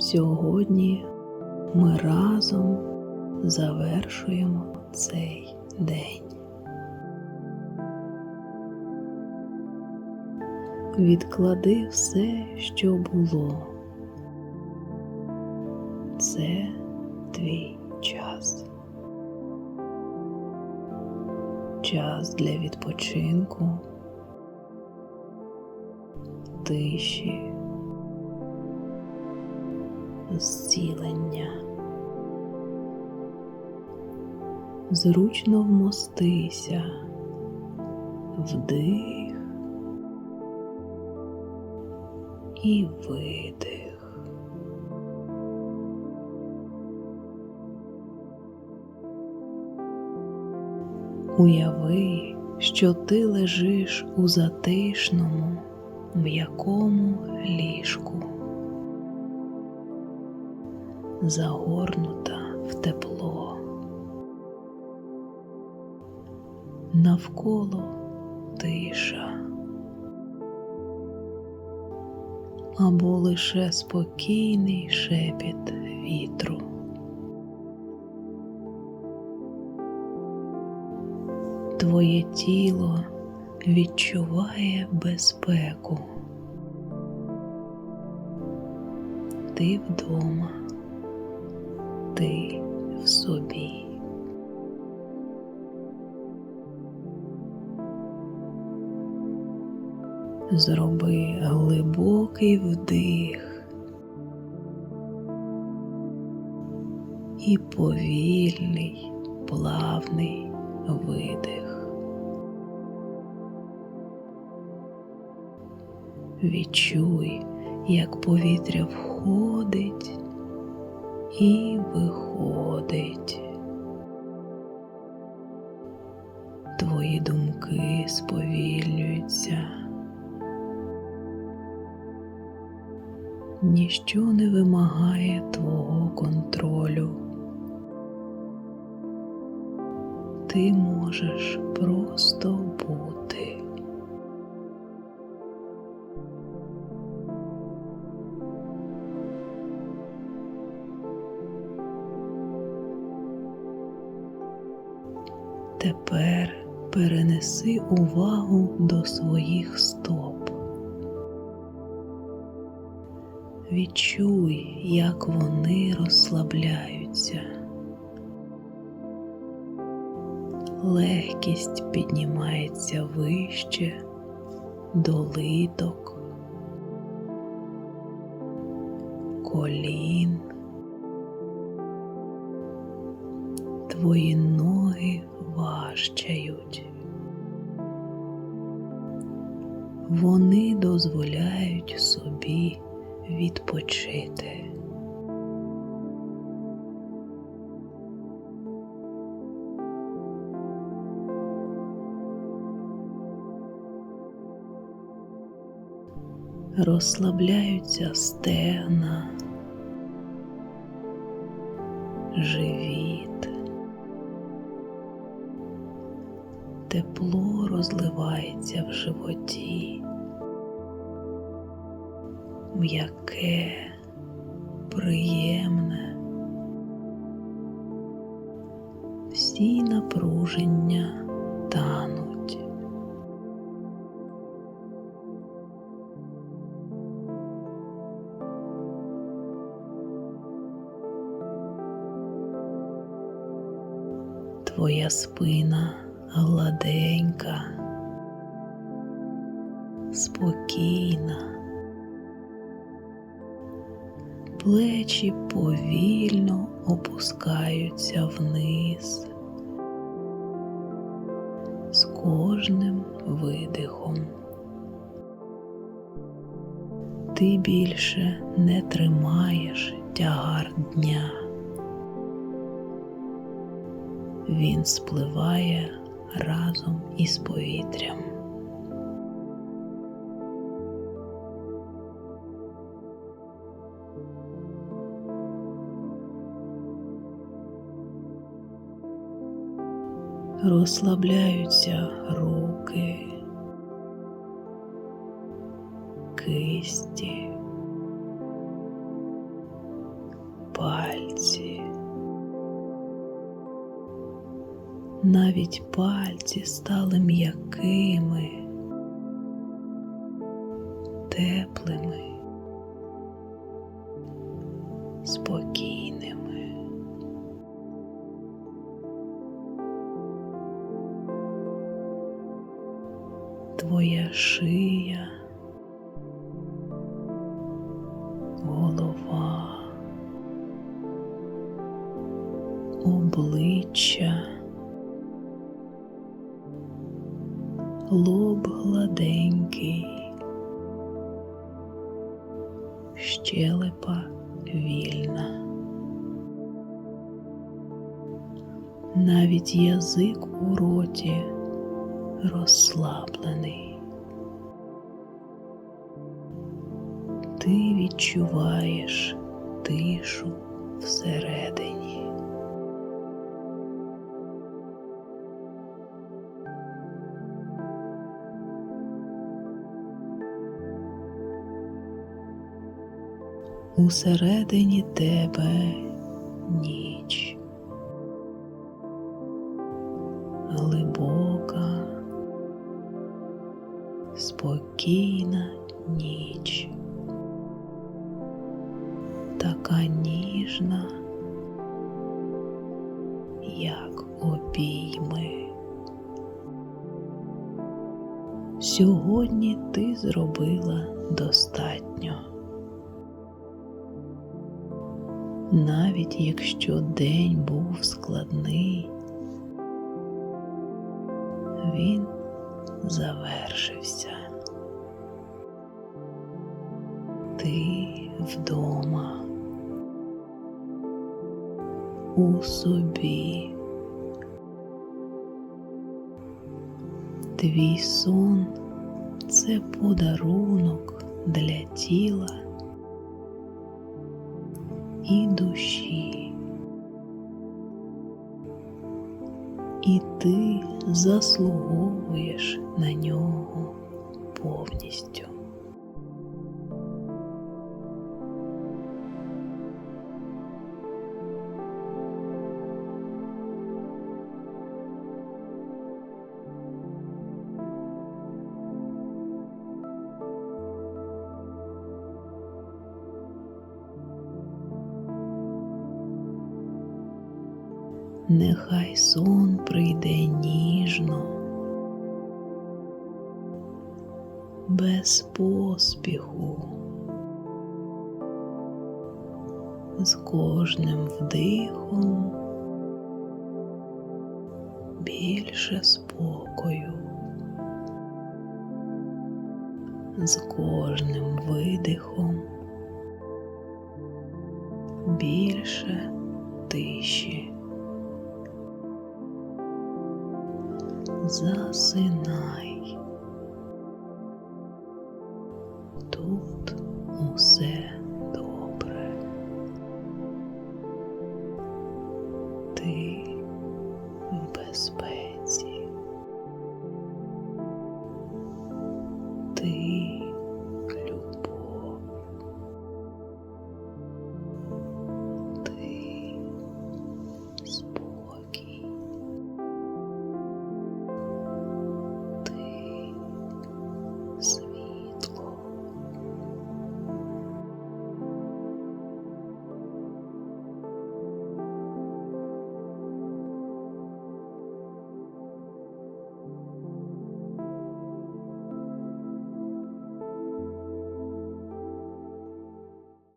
Сьогодні ми разом завершуємо цей день. Відклади все, що було. Це твій час. Час для відпочинку, тиші, зцілення. Зручно вмостися, вдих і видих. Уяви, що ти лежиш у затишному, м'якому ліжку, загорнута в тепло. Навколо тиша або лише спокійний шепіт вітру. Твоє тіло відчуває безпеку. Ти вдома, ти в собі. Зроби глибокий вдих і повільний, плавний видих. Відчуй, як повітря входить і виходить. Твої думки сповільнюються. Ніщо не вимагає твого контролю. Ти можеш просто бути. Тепер перенеси увагу до своїх стоп. Відчуй, як вони розслабляються. Легкість піднімається вище до литок, колін, твої ноги важчають. Вони дозволяють собі відпочити. Розслабляються стегна, живіт, тепло розливається в животі, м'яке, приємне, всі напруження тануть. Твоя спина гладенька, спокійна, плечі повільно опускаються вниз з кожним видихом. Ти більше не тримаєш тягар дня. Він спливає разом із повітрям. розслабляються руки, кисті, Навіть пальці стали м'якими, теплими, спокійними. Твоя шия, голова, обличчя. Лоб гладенький, щелепа вільна. Навіть язик у роті розслаблений. Ти відчуваєш тишу всередині. Усередині тебе ніч. Глибока, спокійна ніч, така ніжна, як обійми. Сьогодні ти зробила достатньо. Навіть якщо день був складний, він завершився. Ти вдома у собі. Твій сон це подарунок для тіла і душі. І ти заслуговуєш на нього повністю. Нехай сон прийде ніжно, без поспіху, з кожним вдихом. Більше спокою, з кожним видихом. Більше тиші. засинай. Тут усе добре. Ти в безпеці. Ти